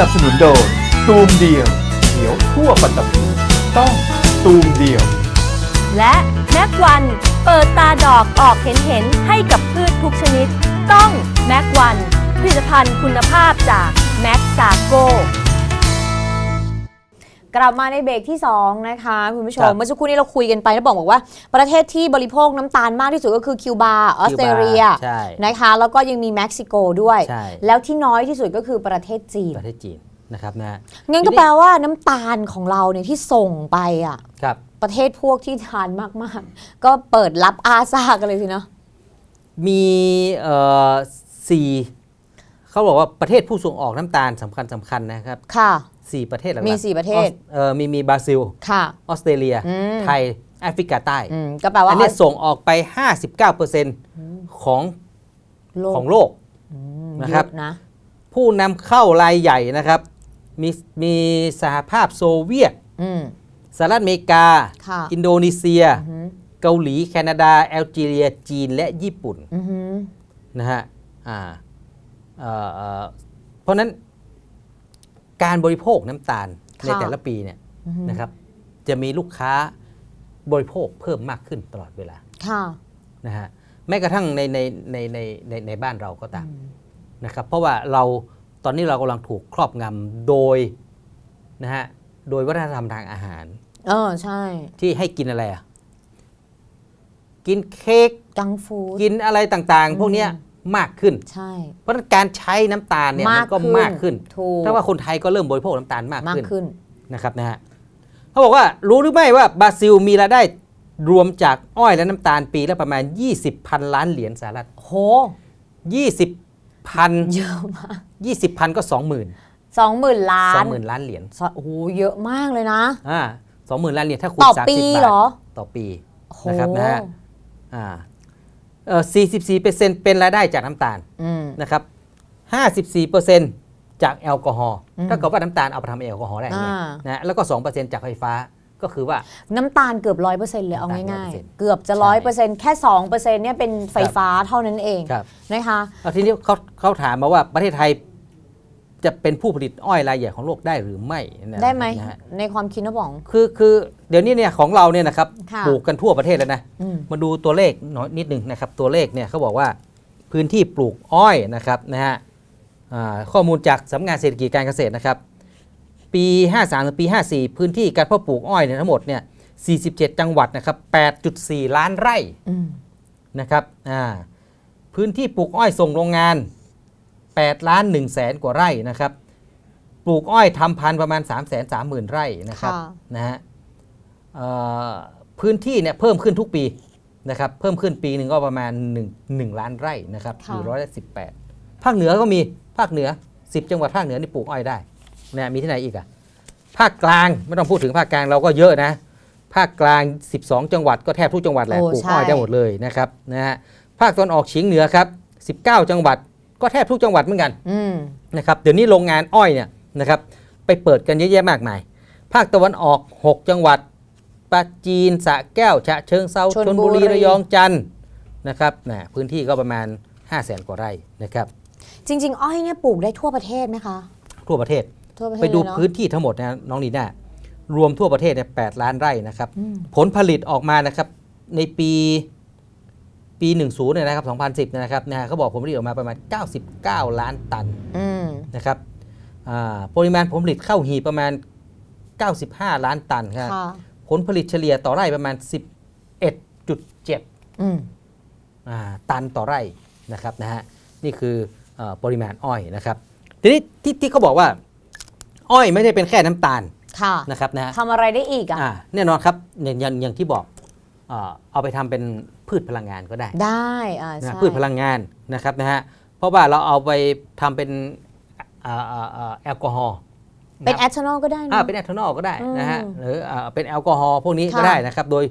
นับสนุนโดยตูมเดียวเขียวทั่วปัตตภีต้องตูมเดียว และแม็กวันเปิดตาดอกออกเห็นเห็นให้กับพืชทุกชนิด ต้องแม็กวันผลิตภัณฑ์คุณภาพจากแม็กซาโก กลับมาในเบรกที่ 2 นะคะคุณผู้ชครัมบเมื่อสักครู่นี้เราคุยกันไปแล้วบอกบอกว่า ประเทศที่บริโภคน้ำตาลมากที่สุดก็คือคิวบาออสเตรเลียใช่ นะคะแล้วก็ยังมีเม็กซิโกด้วย ใช่แล้วที่น้อยที่สุดก็คือประเทศจีนประเทศจีนนะครับนะงั้นก็แปลว่าน้ำตาลของเราเนี่ยที่ส่งไปอะครับประเทศพวกที่ทานมากๆ ก็เปิดรับอาซากันเลยสินะมีเอ่อสี่เขาบอกว่าประเทศผู้ส่งออกน้ำตาลสำคัญสำคัญนะครับ ค่ะ สี่ประเทศหลักๆมีสี่ประเทศออสเอ่อมีมีบราซิลค่ะออสเตรเลียอืมไทยแอฟริกาใต้อืมก็แปลว่าอันนี้ส่งออกไป 59%ของโลกของโลกอืมนะครับเยอนะผู้นำเข้ารายใหญ่นะครับ มีมีสหภาพโซเวียตอืมสหรัฐอเมริกาค่ะอินโดนีเซียอือหือเกาหลี แคนาดา แอลจีเรีย จีนและญี่ปุ่นอือหือนะฮะอ่าเอ่อเอ่อเพราะฉะนั้น การบริโภคน้ำตาลในแต่ละปีเนี่ยอือหือนะครับ จะมีลูกค้าบริโภคเพิ่มมากขึ้นตลอดเวลาค่ะนะฮะแม้กระทั่งในในในในในในบ้านเราก็ตามนะครับเพราะว่าเราตอนนี้เรากำลังถูกครอบงำโดยนะฮะโดยวัฒนธรรมทางอาหารเออใช่ ที่ให้กินอะไรอะกินเค้กจังฟูดกินอะไรต่างๆ พวกเนี้ย มากขึ้น ใช่ เพราะฉะนั้นการใช้น้ำตาลเนี่ยมันก็มากขึ้นถูกถ้าว่าคนไทยก็เริ่มบริโภคน้ำตาลมากมากขึ้นขึ้นนะครับนะฮะเขาบอกว่ารู้หรือไม่ว่าบราซิลมีรายได้รวมจากอ้อยและน้ำตาลปีละประมาณ 20พันล้านเหรียญสหรัฐโห20พันเยอะมาก20พันก็20,000สองหมื่นล้าน20,000ล้านเหรียญสโอ้โหเยอะมากเลยนะอ่า20,000ล้านเหรียญถ้าคูณต่อ30ปีบาทเหรอต่อปีโหนะครับนะฮะอ่าเอ่อ 44%เป็นรายได้จากน้ำตาลอืม นะครับ 54%จากแอลกอฮอล์อืม ถ้าเกิดว่าน้ำตาลเอาไปทำแอลกอฮอล์ได้ไงอ่า นะแล้วก็ 2%จากไฟฟ้าก็คือว่า น้ำตาลเกือบร้อยเปอร์เซ็นต์เลยเอาน้ำตาลง่าย100%ๆ เกือบจะใช่ ร้อยเปอร์เซ็นต์แค่สองเปอร์เซ็นต์เนี่ยเป็นไฟฟ้าเท่านั้นเองครับนะคะ เอาทีนี้เขาเขาถามมาว่าประเทศไทย จะเป็นผู้ผลิตอ้อยรายใหญ่ของโลกได้หรือไม่นะได้ไหมนะฮะในความคิดนะบอง คือคือเดี๋ยวนี้เนี่ยของเราเนี่ยนะครับค่ะปลูกกันทั่วประเทศแล้วนะอืมมาดูตัวเลขหน่อยนิดหนึ่งนะครับ ตัวเลขเนี่ยเขาบอกว่าพื้นที่ปลูกอ้อยนะครับนะฮะอ่าข้อมูลจากสำนักงานเศรษฐกิจการเกษตรนะครับ ปี 53ถึงปี 54 พื้นที่การเพาะปลูกอ้อยเนี่ยทั้งหมดเนี่ย 47 จังหวัดนะครับ 8.4 ล้านไร่อืมนะครับอ่าพื้นที่ปลูกอ้อยส่งโรงงาน 8ล้าน1แสนกว่าไร่นะครับ ปลูกอ้อยทำพันธุ์ประมาณ 3 3 0 0 0 0 ไร่นะครับค่ะนะฮะเอ่อพื้นที่เนี่ยเพิ่มขึ้นทุกปีนะครับ เพิ่มขึ้นปีหนึ่งก็ประมาณ 1 1 ล้านไร่นะครับหค่ะรือร้อยละสิบแปดภาคเหนือก็มีภาคเหนือ 10 จังหวัดภาคเหนือนี่ปลูกอ้อยได้นะมีที่ไหนอีกอะภาคกลางไม่ต้องพูดถึงภาคกลางเราก็เยอะนะ ภาคกลาง 12 จังหวัดก็แทบทุกจังหวัดแหละโอ้ปลูกใช่อ้อยได้หมดเลยนะครับนะฮะภาคตะวันออกเฉียงเหนือครับ 19 จังหวัด ก็แทบทุกจังหวัดเหมือนกันอืมนะครับเดี๋ยวนี้โรงงานอ้อยเนี่ยนะครับไปเปิดกันเยอะแยะมากมาย ภาคตะวันออก 6 จังหวัดปราจีนสระแก้ว ฉะเชิงเซาชลชนบุบุรีรีระยองจันทร์นะครับนะพื้นที่ก็ประมาณ 5 0 0แสนกว่าไร่นะครับจริง ๆ อ้อยเนี่ยปลูกได้ทั่วประเทศไหมคะทั่วประเทศทั่วประเทศไปดูเลยเนอะพื้นที่ทั้งหมดนะน้องนีน่ารวมทั่วประเทศเนี่ย8ล้านไร่นะครับอืมผลผลิตออกมานะครับในปี ปี 10เนี่ยนะครับ2010เนี่ยนะครับนะฮะเขาบอกผลผลิตออกมาประมาณ 99 ล้านตันอืมนะครับอ่าปริมาณผลผลิตเข้าหีบประมาณ 95 ล้านตันครับค่ะผลผลิตเฉลี่ยต่อไร่ประมาณ 11.7อืมอ่าตันต่อไร่นะครับนะฮะนี่คือเออปริมาณอ้อยนะครับทีนี้ที่ที่เขาบอกว่า อ้อยไม่ได้เป็นแค่น้ำตาลค่ะนะครับนะฮะทำอะไรได้อีกอะอ่าแน่นอนครับอย่างอย่างอย่างที่บอก เอ่อเอาไปทำเป็นพืชพลังงานก็ได้ ได้อ่านะใช่พืชพลังงานนะครับนะฮะเพราะว่าเราเอาไปทำเป็นอ่าอ่าอ่าแอลกอฮอล์เป็นนะแอทานอลก็ได้อ่านะเป็นแอทานอลก็ได้นะฮะอืมหรืออ่าเป็นแอลกอฮอล์พวกนี้ก็ค่ะได้นะครับโดย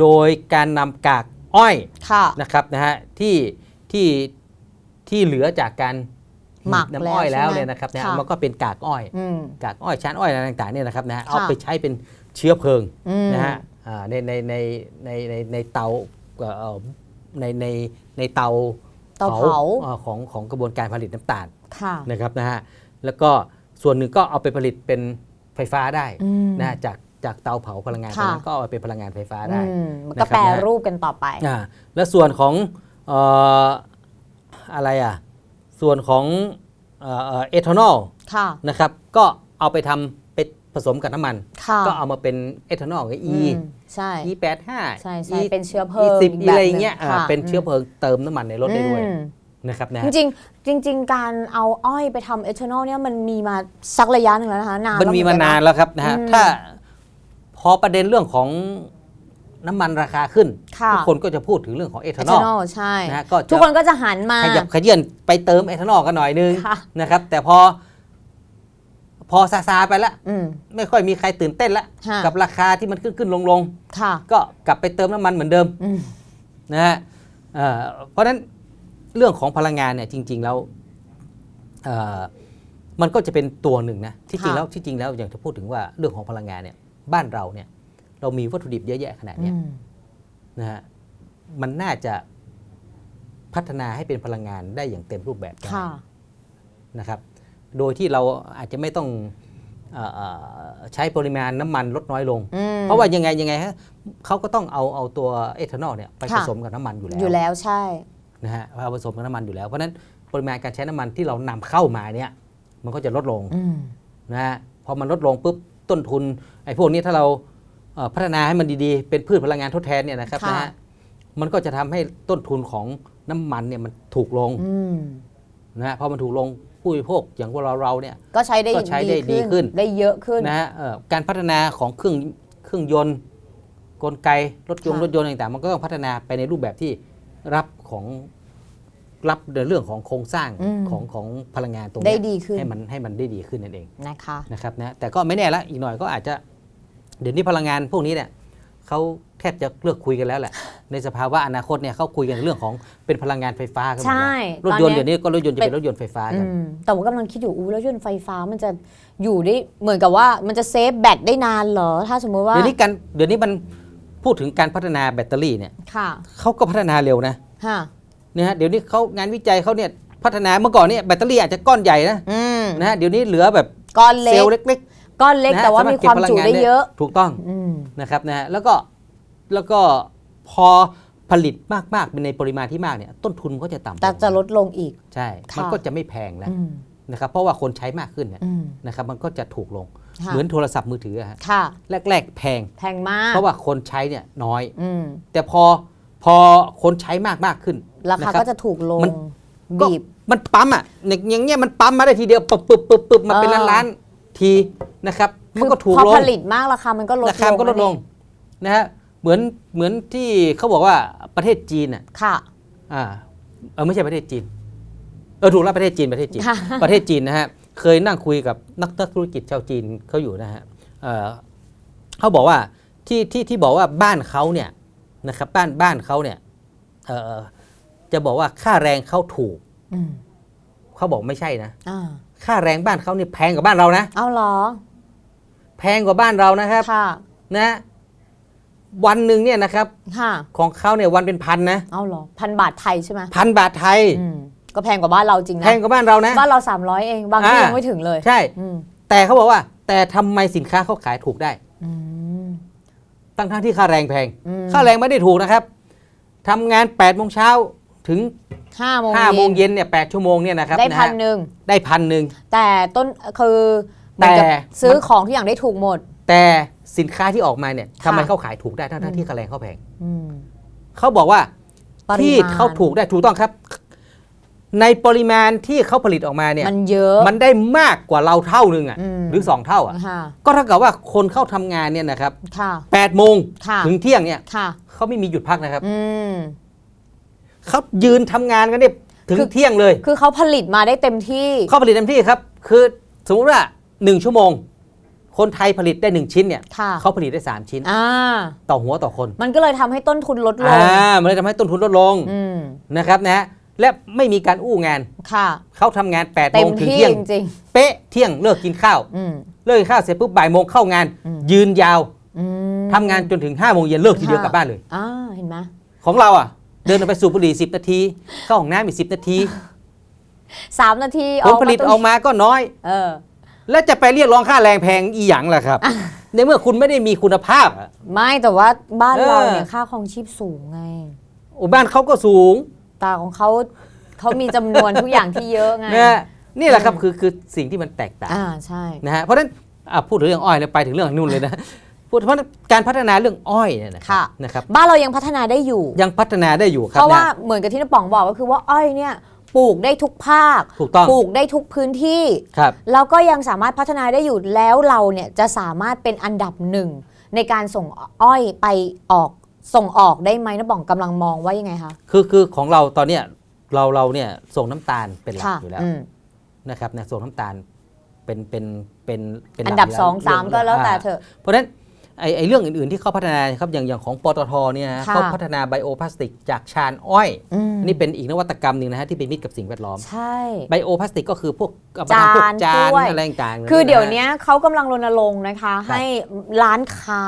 โดยการนำกากอ้อยค่ะนะครับนะฮะที่ที่ที่เหลือจากการหมักน้ำอ้อยแล้แล้ววใช่ไหมเนี่ยนะครับนะฮะค่ะมันก็เป็นกากอ้อยอืมกากอ้อยชั้นอ้อยอะไรต่างๆเนี่ยนะครับนะฮะค่ะเอาไปใช้เป็นเชื้อเพลิงอืมนะฮะอ่าในในในในในในเตาเอ่อในในในเตาเตาเผาอ่อของของกระบวนการผลิตน้ำตาลค่ะนะครับนะฮะแล้วก็ส่วนหนึ่งก็เอาไปผลิตเป็นไฟฟ้าได้อืมนะจากจากเตาเผาพลังงานตค่ะรงนั้นก็เอาไปเป็นพลังงานไฟฟ้าได้อืมมันนะครัก็บแปรนะรูปกันต่อไปอ่าและส่วนของเอ่ออะไรอะส่วนของเอ่อเอ่อเอทานอลค่ะนะครับก็เอาไปทำไปผ สมกับน้ำมัน ค่ะก็เอามาเป็นเอทานอลกับ E อืมใช่ E 8 5ใช่ใช่เป็นเชื้อเพลิง E 10อีก E แบบอะไรหนึ่งเงี้ยอ่าค่ะเป็นเชื้อเพลิงเติมน้ำมันในรถได้ด้วยอืม นะครับนะจริงๆจริง ๆ การเอาอ้อยไปทำเอทานอลเนี่ยมันมีมาสักระยะหนึ่งแล้วนะคะนานมันแล้วมีเหมาอนกั นานนะแล้วครับนะฮะ อืมถ้าพอประเด็นเรื่องของน้ำมันราคาขึ้น ค่ะ ทุกคนก็จะพูดถึงเรื่องของเอเอทานทาอลนอลใช่ นะฮะก็จะ ทุกคนก็จะหันมา ขยับขยื่นไปเติมเอทานอลกันหน่อยนึงค่ะ นะครับ แต่พอ พอซาซาไปแล้วอืมไม่ค่อยมีใครตื่นเต้นละค่ะกับราคาที่มันขึ้นขึ้นลงลงค่ะก็กลับไปเติมน้ำมันเหมือนเดิมอืมนะฮะเอ่อเพราะฉะนั้นเรื่องของพลังงานเนี่ยจริง ๆ แล้วเอ่อมันก็จะเป็นตัวหนึ่งนะที่จริงค่ะแล้วที่จริงแล้วอย่างที่พูดถึงว่าเรื่องของพลังงานเนี่ย บ้านเราเนี่ย เรามีวัตถุดิบเยอะแยะขนาดเนี้ยอืมนะฮะมันน่าจะพัฒนาให้เป็นพลังงานได้อย่างเต็มรูปแบบได้ค่ะนะครับ โดยที่เราอาจจะไม่ต้องเออเอ่อใช้ปริมาณน้ำมันลดน้อยลงอืมเพราะว่ายังไงยังไงฮะเขาก็ต้องเอาเอาตัวเอทานอลเนี่ยไปค่ะผสมกับน้ำมันอยู่แล้วอยู่แล้วใช่นะฮะเอาผสมกับน้ำมันอยู่แล้วเพราะฉะนั้นปริมาณการใช้น้ำมันที่เรานำเข้ามาเนี่ยมันก็จะลดลงอืมนะฮะพอมันลดลงปุ๊บต้นทุนไอ้พวกนี้ถ้าเราเอ่อพัฒนาให้มันดีๆ เป็นพืชพลังงานทดแทนเนี่ยนะครับค่ะนะฮะมันก็จะทำให้ต้นทุนของน้ำมันเนี่ยมันถูกลงอืมนะฮะพอมันถูกลง ผู้บริโภคอย่างพวกเราเราเนี่ยก็ใช้ได้ก็ใช้ได้ดีขึ้น ได้เยอะขึ้นนะฮะเอ่อการพัฒนาของเครื่องเครื่องยนต์ กลไกรถยนต์ค่ะรถยนต์ต่างๆ มันก็ต้องพัฒนาไปในรูปแบบที่รับของรับในเรื่องของโครงสร้างอืมของของพลังงานตรงได้เนี้ยดีขึ้นให้มันให้มันได้ดีขึ้นนั่นเองนะคะนะครับนะแต่ก็ไม่แน่ละอีกหน่อยก็อาจจะเดี๋ยวนี้พลังงานพวกนี้เนี่ย เขาแทบจะเลิกคุยกันแล้วแหละ ในสภาวะอนาคตเนี่ยเขาคุยกันเรื่องของเป็นพลังงานไฟฟ้ากันหมดใช่แล้วรถยนต์ตอนเนี้ย เดี๋ยวนี้ก็รถยนต์จะเป็นรถยนต์ไฟฟ้าอืกันมแต่ว่ากำลังคิดอยู่อู้แล้วยนต์ไฟฟ้ามันจะอยู่ได้เหมือนกับว่ามันจะเซฟแบตได้นานเหรอ ถ้าสมมติว่าเดี๋ยวนี้การเดี๋ยวนี้มันพูดถึงการพัฒนาแบตเตอรี่เนี่ยค่ะเขาก็พัฒนาเร็วนะฮะนะฮะเดี๋ยวนี้เขางานวิจัยเขาเนี่ยพัฒนาเมื่อก่อนเนี่ยแบตเตอรี่อาจจะก้อนใหญ่นะอืมนะฮะเดี๋ยวนี้เหลือแบบก้อนเซเล็ลกล์เล็ก ก้อนเล็กๆนะฮะแต่ว่าสรถมีความก็บพลังจุงนได้เยอะถูกต้องอืม นะครับนะฮะแล้วก็แล้วก็พอผลิตมากๆเป็นในปริมาณที่มากเนี่ยต้นทุนก็จะต่ำแต่จะลดลงอีก ใช่ ค่ะ มันก็จะไม่แพงแล้วอืมนะครับเพราะว่าคนใช้มากขึ้นเนี่ยอืม นะครับมันก็จะถูกลงค่ะ เหมือนโทรศัพท์มือถืออะฮะค่ะ แรก ๆ แพง แพงมากเพราะว่าคนใช้เนี่ยน้อย อืมแต่พอพอคนใช้มากมากขึ้นราคานะบก็จะถูกลงมัน ก็บีบ มันปั๊มอะอย่างอย่างเงี้ยมันปั๊มมาได้ทีเดียวปึ๊บปึ๊บปึ๊บปึ๊บมาเป็นเอล้านอล้านๆ ทีนะครับมันก็ถูกพอลงผลิตมากราคามันก็ลดราคามันก็ลดลงนะฮะเหมือนเหมือนที่เขาบอกว่าประเทศจีนอะค่ะอ่าเออไม่ใช่ประเทศจีนเออถูกแล้วประเทศจีนประเทศจีนค่ะประเทศจีนนะฮะเคยนั่งคุยกับนักธุรกิจชาวจีนเขาอยู่นะฮะเอ่อเขาบอกว่าที่ที่ที่บอกว่าบ้านเขาเนี่ยนะครับบ้านบ้านเขาเนี่ยเออจะบอกว่าค่าแรงเขาถูกอืมเขาบอกไม่ใช่นะอ่า ค่าแรงบ้านเขาเนี่ยแพงกว่าบ้านเรานะ เอาเหรอ แพงกว่าบ้านเรานะครับ ค่ะ นะ วันหนึ่งเนี่ยนะครับ ค่ะ ของเขาเนี่ยวันเป็นพันนะเอาเหรอ พันบาทไทยใช่ไหมพันบาทไทย อืมก็แพงกว่าบ้านเราจริงนะ แพงกว่าบ้านเรานะ บ้านเรา 300 เอง บางที่อ่ายั ยังไม่ถึงเลยใช่ อืมแต่เขาบอกว่า แต่ทำไมสินค้าเขาขายถูกได้อืม ตั้งทั้งที่ค่าแรงแพง อืม ค่าแรงไม่ได้ถูกนะครับทำงาน8ปดโมงเช้า ถึงห้าโมง5้าโมงเย็นเนี่ยแชั่วโมงเนี่ยนะครับได้ะฮะพันหนึ่งได้พันหนึ่งแต่ต้นคือเหแต่มือนกับซื้อของทุกอย่างได้ถูกหมด แต่สินค้าที่ออกมาเนี่ยทำไมค่ะเขาขายถูกได้ทั้งทั้งที่ค่าแรงเขาแพงอืมเขาบอกว่าปริที่มาณเขาถูกได้ถูกต้องครับ ในปริมาณที่เขาผลิตออกมาเนี่ย มันเยอะมันได้มากกว่าเราเท่านึงอะอืมหรือสองเท่าอะค่ะก็เท่ากับว่าคนเข้าทำงานเนี่ยนะครับค่ะแปดโมงค่ะถึงเที่ยงเนี่ยค่ะเขาไม่มีหยุดพักนะครับอืม เขายืนทำงานกันเนี่ยถึงคือเที่ยงเลย คือเขาผลิตมาได้เต็มที่เขาผลิตเต็มที่ครับ คือสมมติว่าหนึ่งชั่วโมง คนไทยผลิตได้หนึ่งชิ้นเนี่ยค่ะเขาผลิตได้สามชิ้นอ่าต่อหัวต่อคน มันก็เลยทำให้ต้นทุนลดลอ่างมันเลยทำให้ต้นทุนลดลงอืมนะครับนะฮะและไม่มีการอู้งานค่ะเขาทำงาน8ปดเต็โมมงถึงที่เที่ยงจริงเป๊ะเที่ยงเลิกกินข้าวๆอืมเลิกกินข้าวเสร็จปุ๊บบ่ายโมงเข้างานอืมยืนยาวอืมทำงานจนถึง5้าโมงเย็นเลิกทีเดียวค่ะกลับบ้านเลยอ่าเห็นไหมของเราอะ เดินออกไปสูบบุหรี่10นาที เข้าห้องน้ำอีก10นาทีสามนาทีผลผลิตมาออกมาก็น้อย เออ แล้วจะไปเรียกร้องค่าแรงแพงอีหยังล่ะครับ ในเมื่อคุณไม่ได้มีคุณภาพอะไม่แต่ว่าบ้านเออเราเนี่ยค่าครองชีพสูงไงโอ้บ้านเขาก็สูง ตาของเขาเขามีจำนวนทุกอย่างที่เยอะไงนะฮะนี่แหละครับคือคือสิ่งที่มันแตกต่างอ่าใช่นะฮะเพราะฉะนั้นอะพูดถึงเรื่องอ้อยเนี่ยไปถึงเรื่องนู่นเลยนะ พูดเพราะการพัฒนาเรื่องอ้อยเนี่ยนะครัค่ะนะครับบ้านเรายังพัฒนาได้อยู่ ยังพัฒนาได้อยู่ครัเพบราะว่านะเหมือนกับที่น้าป๋องบอกก็คือว่าอ้อยเนี่ยปลูกได้ทุกภาค ถูกต้อง ปลูกได้ทุกพื้นที่ ครับ แล้วก็ยังสามารถพัฒนาได้อยู่ แล้วเราเนี่ยจะสามารถเป็นอันดับหนึ่งในการส่งอ้อยไปออก ส่งออกได้ไหมน้าป๋องกำลังมองว่ายังไงคะ คือคือของเราตอนเนี้ยเราเราเนี่ยส่งน้ำตาลเป็นหลักค่ะอยู่แล้วอืมนะครับนะส่งน้ำตาลเป็นเป็นเป็นเป็นหลัอักนดับยู่สองสามก็แล้วแต่าเถอะ เพราะฉะนั้น ไอ้ไอ้เรื่องอื่นๆที่เขาพัฒนาครับอย่างอย่างของปตทเนี่ยนะค่ะเขาพัฒนาไบโอพลาสติกจากชานอ้อยอืม อันนี่เป็นอีกนวัตกรรมหนึ่งนะฮะที่เป็นมิตรกับสิ่งแวดล้อมใช่ ไบโอพลาสติกก็คือพวกเอาไปจานทำพวกจานถ้วย อะไรต่างๆคือเดี๋ยวะฮะนี้เขากำลังรณรงค์นะคะ ครับ ให้ร้านค้า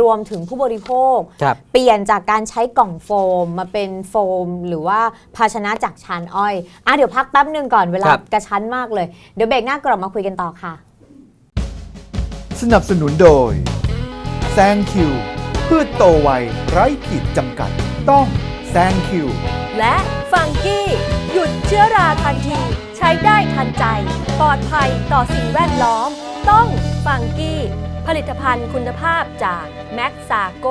รวมถึงผู้บริโภค ครับ เปลี่ยนจากการใช้กล่องโฟมมาเป็นโฟม หรือว่าภาชนะจากชานอ้อย อะเดี๋ยวพักแป๊บหนึ่งก่อนเวลาครับ กระชั้นมากเลย เดี๋ยวเบรกหน้ากลับมาคุยกันต่อค่ะ สนับสนุนโดย แซงคิว พืชโตไวไร้ขีดจำกัด ต้องแซงคิว และฟังกี้ หยุดเชื้อราทันที ใช้ได้ทันใจ ปลอดภัยต่อสิ่งแวดล้อม ต้องฟังกี้ ผลิตภัณฑ์คุณภาพจากแม็กซาโก